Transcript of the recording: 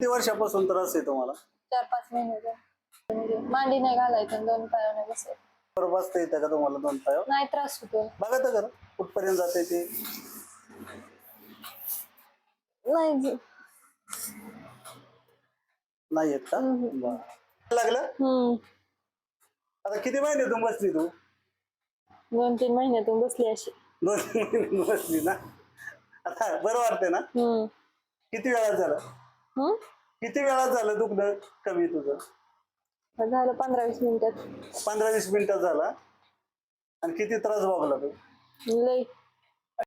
किती वर्षापासून त्रास आहे तुम्हाला? चार पाच महिने झाले. म्हणजे मांडी नाही घालायचं आणि दोन पायाने बसायचं बरं बसता येतं का तुम्हाला दोन पायावर? नाही त्रास होतो बघा तर खरं कुठपर्यंत जाते ते. नाही. जी. नाही येत का? बरं. लागलं? हम्म. आता किती महिने तू बसली तू? दोन तीन महिन्यातून बसली अशी. दोन महिने बसली ना? आता बरं वाटते ना? हम्म. किती वेळात झालं? किती वेळात झालं दुखणं कमी तुझं? झालं पंधरा वीस मिनिटात पंधरा वीस मिनिटात झाला. आणि किती त्रास भोगला तू लई.